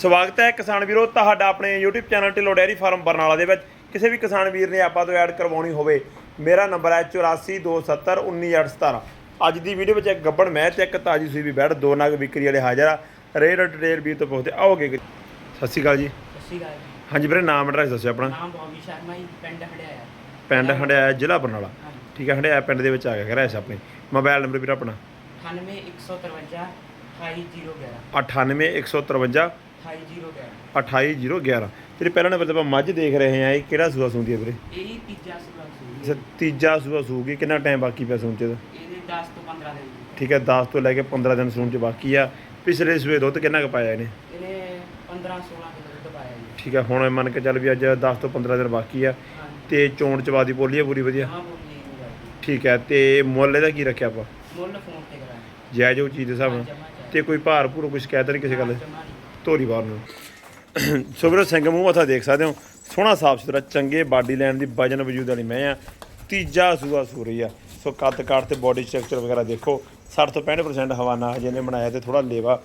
ਸਵਾਗਤ ਹੈ ਕਿਸਾਨ ਵੀਰੋ ਤੁਹਾਡਾ ਆਪਣੇ YouTube channel Dhillon dairy farm Barnala ਦੇ ਵਿੱਚ। ਕਿਸੇ ਵੀ ਕਿਸਾਨ ਵੀਰ ਨੇ ਆਪਾਂ ਤੋਂ ਐਡ ਕਰਵਾਉਣੀ ਹੋਵੇ ਮੇਰਾ ਨੰਬਰ ਹੈ 8427191817 ਅੱਜ ਦੀ ਵੀਡੀਓ ਵਿੱਚ ਇੱਕ ਗੱਬੜ ਮੈਚ ਤੇ ਇੱਕ ਤਾਜੀ ਸੂਈ ਵੀ ਬੈਠ ਦੋ ਨਗ ਵਿਕਰੀ ਵਾਲੇ ਹਾਜ਼ਰ ਆ। ਰੇਡ ਡਿਟੇਲ ਵੀਰ ਤੋਂ ਪੁੱਛਦੇ ਆਓਗੇ ਸਤਿ ਸ਼੍ਰੀ ਅਕਾਲ ਜੀ। ਸਤਿ ਸ਼੍ਰੀ ਅਕਾਲ ਜੀ। ਹਾਂਜੀ ਵੀਰੇ ਨਾਮ ਐਡਰੈਸ ਦੱਸਿਓ ਆਪਣਾ। ਨਾਮ ਬੌਬੀ ਸ਼ਰਮਾ ਜੀ ਪਿੰਡ ਹੜਿਆਇਆ ਪਿੰਡ ਹੰਡਿਆਇਆ ਜ਼ਿਲ੍ਹਾ ਬਰਨਾਲਾ। ਠੀਕ ਹੈ ਹੰਡਿਆਇਆ ਪਿੰਡ ਦੇ ਵਿੱਚ ਆ ਗਿਆ ਘਰ ਆਪਣੀ। ਮੋਬਾਈਲ ਨੰਬਰ ਵੀਰ ਆਪਣਾ। 98153 28011 98153 28011 28011 ਜਿਹੜੇ ਪਹਿਲਾਂ ਨੰਬਰ ਤੇ ਆਪਾਂ ਮੱਝ ਦੇਖ ਰਹੇ ਆ ਇਹ ਕਿਹੜਾ ਸੂਆ ਸੁੰਦੀ ਹੈ ਵੀਰੇ? ਇਹ ਹੀ ਤੀਜਾ ਸੂਆ ਸੀ ਅੱਛਾ, ਤੀਜਾ ਸੂਆ ਸੂਗੀ ਕਿੰਨਾ ਟਾਈਮ ਬਾਕੀ ਪਿਆ ਸੂਣ ਚ ਇਹਦਾ? ਇਹਦੇ 10 ਤੋਂ 15 ਦਿਨ। ਠੀਕ ਹੈ 10 ਤੋਂ ਲੈ ਕੇ 15 ਦਿਨ ਸੂਣ ਚ ਬਾਕੀ ਆ। ਪਿਛਲੇ ਸੂਏ ਦੁੱਧ ਕਿੰਨਾ ਕੁ ਪਾਇਆ ਇਹਨੇ? ਇਹਨੇ 15 16 ਕਿਲੋ ਦੁੱਧ ਪਾਇਆ ਜੀ। ਠੀਕ ਹੈ ਹੁਣ ਮੰਨ ਕੇ ਚੱਲ ਵੀ ਅੱਜ 10 ਤੋਂ 15 ਦਿਨ ਬਾਕੀ ਆ। ਤੇ ਚੋਣ ਚਵਾ ਦੀ ਬੋਲੀ ਆ ਪੂਰੀ ਵਧੀਆ? ਠੀਕ ਹੈ ਤੇ ਮੁੱਲ ਇਹਦਾ ਕੀ ਰੱਖਿਆ ਆਪਾਂ? ਮੁੱਲ ਫੋਨ ਤੇ ਕਰਾਂਗੇ ਜਾਇਜ਼ ਉਹ ਚੀਜ਼ ਦੇ ਹਿਸਾਬ ਨਾਲ। ਤੇ ਕੋਈ ਭਾਰ ਭੂਰ ਕੋਈ ਸ਼ਿਕਾਇਤ ਨਹੀਂ ਕਿਸੇ ਗੱਲ ਦੀ? ਜਮਾ ਨਹੀਂ ਧੋਰੀ ਬਾਰ ਨੂੰ। ਸੁਬਰੋ ਸਿੰਘ ਮੂੰਹ ਮੱਥਾ ਦੇਖ ਸਕਦੇ ਹੋ। ਸੋਹਣਾ ਸਾਫ਼ ਸੁਥਰਾ ਚੰਗੇ ਬਾਡੀ ਲੈਣ ਦੀ ਵਜਨ ਵਜੂਦ ਵਾਲੀ ਮੈਂ ਆ। ਤੀਜਾ ਸੂਆ ਸੂ ਰਹੀ ਆ। ਸੋ ਕੱਦ ਕਾਠ ਤੇ ਬਾਡੀ ਸਟਰਕਚਰ ਵਗੈਰਾ ਦੇਖੋ। 60 ਤੋਂ 65% ਹਵਾਨਾ ਹਜੇ ਨੇ ਬਣਾਇਆ ਤੇ ਥੋੜਾ ਲੇਵਾ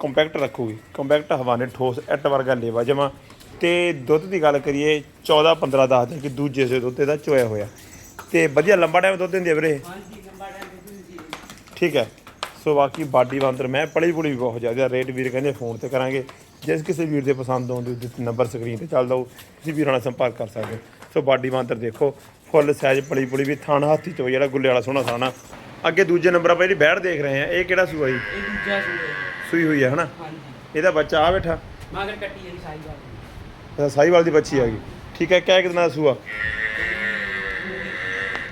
ਕੰਪੈਕਟ ਰੱਖੂਗੀ। ਕੰਪੈਕਟ ਹਵਾਨੇ ਠੋਸ ਐਟ ਵਰਗਾ ਲੇਵਾ ਜਮਾ। ਤੇ ਦੁੱਧ ਦੀ ਗੱਲ ਕਰੀਏ 14 15 ਦੱਸ ਦੇ ਕਿ ਦੂਜੇ ਸੇ ਦੁੱਧ ਇਹਦਾ ਚੋਇਆ ਹੋਇਆ। ਤੇ ਵਧੀਆ ਲੰਬਾ ਟਾਈਮ ਦੁੱਧ ਦਿੰਦੀ ਆ ਵੀਰੇ? ਹਾਂਜੀ ਦੇ ਠੀਕ ਹੈ। ਸੋ ਬਾਕੀ ਬਾਡੀ ਬਾਂਦਰ ਮੈਂ ਪੁਲੀ ਵੀ ਬਹੁਤ ਜ਼ਿਆਦਾ ਰੇਟ ਵੀਰ ਕਹਿੰਦੇ ਫੋਨ ਤੇ ਕਰਾਂਗੇ। ਜਿਸ ਕਿਸੇ ਵੀਰ ਦੇ ਪਸੰਦ ਆਉਂਦੀ ਨੰਬਰ ਸਕਰੀਨ ਤੇ ਚੱਲਦਾ ਉਹ ਤੁਸੀਂ ਵੀਰਾਂ ਨਾਲ ਸੰਪਰਕ ਕਰ ਸਕਦੇ ਸੋ ਬਾਡੀ ਬਾਂਦਰ ਦੇਖੋ ਫੁੱਲ ਸਾਈਜ਼ ਪਲੀ ਪੁਲੀ ਵੀ ਥਾਣ ਹਾਥੀ ਚੋ ਜਿਹੜਾ ਗੁੱਲੇ ਵਾਲਾ ਸੋਹਣਾ ਥਾਣਾ ਅੱਗੇ ਦੂਜੇ ਨੰਬਰ ਆਪਾਂ ਜਿਹੜੀ ਬੈੜ ਦੇਖ ਰਹੇ ਆ ਇਹ ਕਿਹੜਾ ਸੂਆ ਜੀ? ਇਹ ਦੂਜਾ ਸੂਆ। ਸੂਈ ਹੋਈ ਹੈ ਹਨਾ? ਹਾਂਜੀ। ਇਹਦਾ ਬੱਚਾ ਆ ਬੈਠਾ। ਮਗਰ ਕੱਟੀ ਜਿਹੜੀ ਸਾਈ ਵਾਲੀ ਅੱਛਾ ਸਾਈਵਾਲ ਦੀ ਬੱਚੀ ਆ ਗਈ। ਠੀਕ ਹੈ ਕਿਹ ਕਿਦਨਾ ਸੂਆ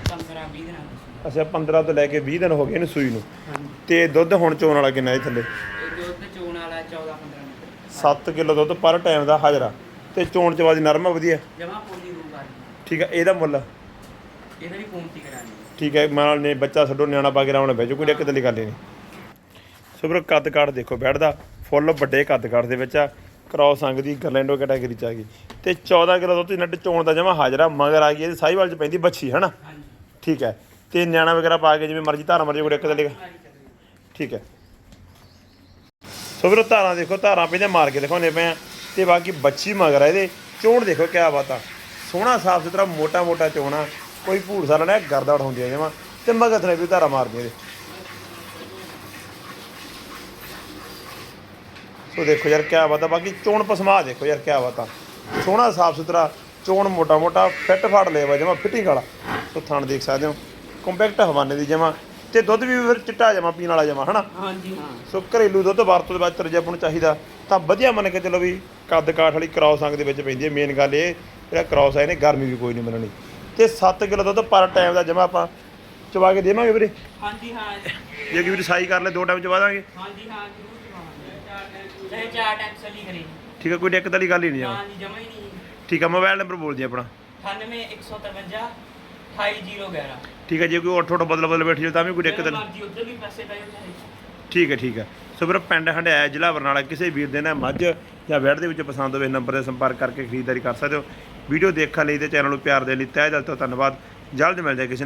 15 20 ਦਿਨਾਂ ਦਾ ਸੂਆ। ਅੱਛਾ 15 ਤੋਂ ਲੈ ਕੇ 20 ਦਿਨ ਹੋ ਗਏ ਇਹਨੂੰ ਸੂਈ ਨੂੰ। ਹਾਂਜੀ ਤੇ ਦੁੱਧ ਹੁਣ ਚੋਣ ਵਾਲਾ ਕਿੰਨਾ ਇਹ ਥੱਲੇ? ਇਹ ਦੁੱਧ ਚੋਣ ਵਾਲਾ 14 15 ਲੀਟਰ। 7 ਕਿਲੋ ਦੁੱਧ ਪਰ ਟਾਈਮ ਦਾ ਹਾਜ਼ਰਾ। ਤੇ ਚੋਣ ਚਵਾਦੀ ਨਰਮ ਆ ਵਧੀਆ? ਜਮਾ ਠੀਕ ਹੈ ਇਹਦਾ ਮੁੱਲ? ਇਹਦਾ ਵੀ ਪੌਂਤੀ ਕਰਾਂਗੇ। ਠੀਕ ਹੈ ਮਾਲ ਨੇ ਬੱਚਾ ਛੱਡੋ ਨਿਆਣਾ ਪਾ ਕੇ ਰਾਉਣਾ ਬੈਜੋ ਕੋਈ ਦਿੱਕਤ ਦੀ ਗੱਲ ਹੀ ਨਹੀਂ। ਸੁਬਰ ਕੱਦ ਕਾਠ ਦੇਖੋ ਬੈਠਦਾ। ਫੁੱਲ ਵੱਡੇ ਕੱਦ ਕਾਠ ਦੇ ਵਿੱਚ ਆ। ਕ੍ਰਾਸ ਅੰਗ ਦੀ ਗਰਲੈਂਡੋ ਕੈਟਾਗਰੀ ਚ ਆ ਗਈ। ਤੇ 14 ਕਿਲੋ ਦੁੱਧ ਨੱਟ ਚੋਣ ਦਾ ਜਮਾ ਹਾਜ਼ਰਾ ਮਗਰ ਆ ਗਈ ਇਹਦੀ ਸਾਈਵਾਲ ਚ ਪੈਂਦੀ ਬੱਚੀ ਹਨਾ? ਹਾਂਜੀ। ਠੀਕ ਹੈ ਤੇ ਨਿਆਣਾ ਵਗੈਰਾ ਪਾ ਕੇ ਜਿਵੇਂ ਮਰਜ਼ੀ ਧਾਰਾ ਮਰਜ਼ੀ ਕੋਈ ਦਿੱਕਤ ਦੀ ਠੀਕ ਹੈ। ਸੋ ਵੀਰੋ, ਧਾਰਾਂ ਦੇਖੋ, ਧਾਰਾਂ ਪਹਿਲੇ ਮਾਰ ਕੇ ਦਿਖਾਉਂਦੇ ਪਏ ਆ। ਤੇ ਬਾਕੀ ਬੱਚੀ ਮਗਰ ਆ ਇਹਦੇ। ਚੋਣ ਦੇਖੋ, ਕਿਆ ਬਾਤ ਆ। ਸੋਹਣਾ ਸਾਫ਼ ਸੁਥਰਾ ਮੋਟਾ ਮੋਟਾ ਚੋਣਾ ਕੋਈ ਭੂੜ ਸਾਰਾ ਨਾ ਗਰਦਾ ਉਠਾਉਂਦੀ ਆ ਜਮਾ। ਤੇ ਮਗਰ ਥਲੇ ਵੀ ਧਾਰਾ ਮਾਰਦੇ ਇਹਦੇ। ਸੋ ਦੇਖੋ ਯਾਰ, ਕਿਆ ਬਾਤ ਆ। ਬਾਕੀ ਚੋਣ ਪਸਮਾ ਦੇਖੋ ਯਾਰ, ਕਿਆ ਬਾਤ ਆ। ਸੋਹਣਾ ਸਾਫ਼ ਸੁਥਰਾ ਚੋਣ ਮੋਟਾ ਮੋਟਾ ਫਿੱਟ ਫਾੜ ਲਿਆ ਜਮਾ, ਫਿਟਿੰਗ ਵਾਲਾ। ਸੋ ਥਣ ਦੇਖ ਸਕਦੇ ਹੋ। ਕੰਪੈਕਟ ਹਵਾਨੇ ਦੀ ਜਮਾ ਤੇ ਦੁੱਧ ਵੀ ਫਿਰ ਚਿੱਟਾ ਜਮਾ ਪੀਣ ਵਾਲਾ ਜਮਾ ਹਨਾ? ਹਾਂਜੀ ਹਾਂ। ਸੋ ਘਰੇਲੂ ਦੁੱਧ ਵਰਤੋਂ ਦੇ ਬਾਅਦ ਤਰਜਾ ਨੂੰ ਚਾਹੀਦਾ। ਤਾਂ ਵਧੀਆ ਮੰਨ ਕੇ ਚੱਲੋ ਵੀ ਕੱਦ ਕਾਠ ਵਾਲੀ ਕ੍ਰਾਸ ਅੰਗ ਦੇ ਵਿੱਚ ਪੈਂਦੀ ਹੈ। ਮੇਨ ਗੱਲ ਇਹ ਜਿਹੜਾ ਕ੍ਰਾਸ ਹੈ ਇਹਨੇ ਗਰਮੀ ਵੀ ਕੋਈ ਨਹੀਂ ਮੰਨਣੀ ਤੇ 7 ਕਿਲੋ ਦੁੱਧ ਪਰ ਟਾਈਮ ਦਾ ਜਮਾ ਆਪਾਂ ਚਵਾ ਕੇ ਦੇਵਾਂਗੇ ਵੀਰੇ? ਹਾਂਜੀ ਹਾਂ। ਜੇ ਕਿ ਵੀਰੇ ਸਾਈ ਕਰ ਲੈ ਦੋ ਟਾਈਮ ਚਵਾ ਦਾਂਗੇ। ਹਾਂਜੀ ਹਾਂ ਜ਼ਰੂਰ ਚਵਾਵਾਂਗੇ ਚਾਹੇ ਚਾਰ ਟਾਈਮ ਸਲੀ ਕਰੀ। ਠੀਕ ਹੈ ਕੋਈ ਦਿੱਕਤ ਵਾਲੀ ਗੱਲ ਹੀ ਨਹੀਂ ਜਮਾ। ਹਾਂਜੀ ਜਮਾ ਹੀ ਨਹੀਂ। ਠੀਕ ਹੈ ਮੋਬਾਈਲ ਨੰਬਰ ਬੋਲ ਦੀ ਆਪਣਾ। 98153 28011 ਠੀਕ ਹੈ ਜੇ ਕੋਈ ਉੱਠ ਉੱਠ ਬਦਲ ਬਦਲ ਬੈਠੀ ਜਾਓ ਤਾਂ ਵੀ ਕੋਈ ਦਿੱਕਤ ਨਹੀਂ। ਮਰਜ਼ੀ ਉੱਧਰ ਵੀ ਪੈਸੇ ਪਏ ਚਾਹੇ ਠੀਕ ਹੈ ਠੀਕ ਹੈ। ਸੋ ਵੀਰ ਪਿੰਡ ਹੰਡਿਆਇਆ ਜ਼ਿਲ੍ਹਾ ਬਰਨਾਲਾ ਕਿਸੇ ਵੀਰ ਦੇ ਨਾਲ ਮੱਝ ਜਾਂ ਵੈੜ ਦੇ ਵਿੱਚ ਪਸੰਦ ਹੋਵੇ ਨੰਬਰ ਤੇ ਸੰਪਰਕ ਕਰਕੇ ਖਰੀਦਦਾਰੀ ਕਰ ਸਕਦੇ ਹੋ। ਵੀਡੀਓ ਦੇਖਣ ਲਈ ਤੇ ਚੈਨਲ ਨੂੰ ਪਿਆਰ ਦੇਣ ਲਈ ਤਹਿ ਦਿਲ ਤੋਂ ਧੰਨਵਾਦ। ਜਲਦ ਮਿਲਦੇ ਕਿਸੇ